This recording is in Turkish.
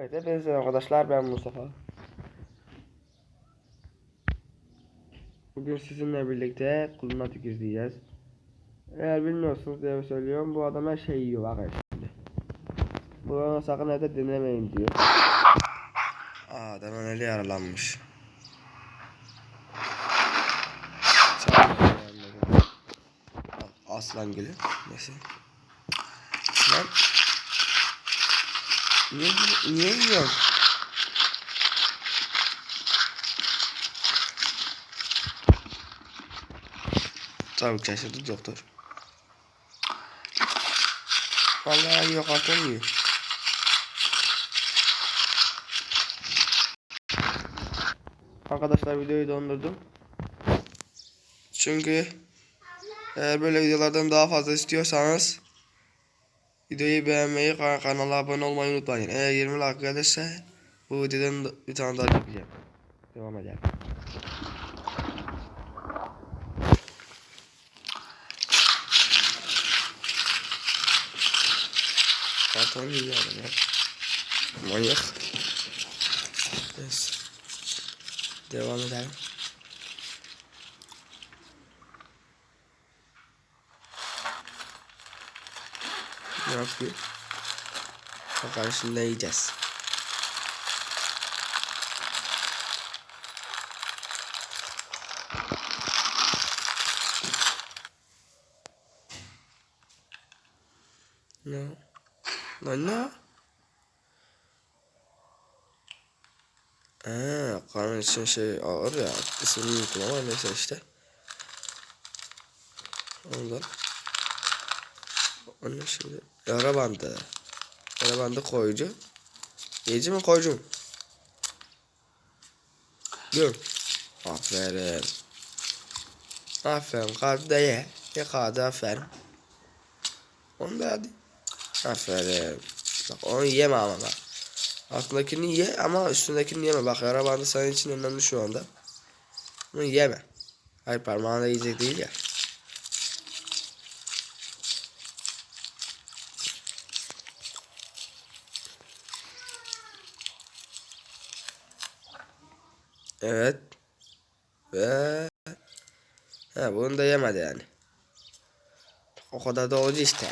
Evet hepinize arkadaşlar ben Mustafa. Bugün sizinle birlikte kuluna tüküreceğiz. Eğer bilmiyorsunuz diye söylüyorum bu adam her şeyi yiyor şimdi. Bunu sakın evde denemeyin diyor. Aa adamın eli yaralanmış. Aslan gibi. Neyse. Lan. Niye, niye yiyorsun? Tabii şaşırdı doktor. Vallahi yok atamıyor. Arkadaşlar videoyu dondurdum. Çünkü eğer böyle videolardan daha fazla istiyorsanız videoyu beğenmeyi, kan- kanala abone olmayı unutmayın. Eğer 20 like gelirse bu videodan da- bir tane daha çekeceğim. Devam edelim. Yiyor adam ya. Manyak. Neyse. Devam edelim. Ne yapıyor? Yiyeceğiz. Ne? Lan ne? Eee karnın için şey ağır ya. İsmini unuttum ama işte. Ondan. Onun şimdi yara bandı. Yara bandı koyucu. Yiyici mi koyucu mu? Aferin. Aferin. Kaldı da ye. Aferin. Onu da hadi. Aferin. Bak onu yeme ama bak. Altındakini ye ama üstündekini yeme. Bak yara bandı senin için önemli şu anda. Bunu yeme. Hayır parmağına yiyecek değil ya. Evet. Ve ha bunu da yemedi yani. O kadar da oldu işte.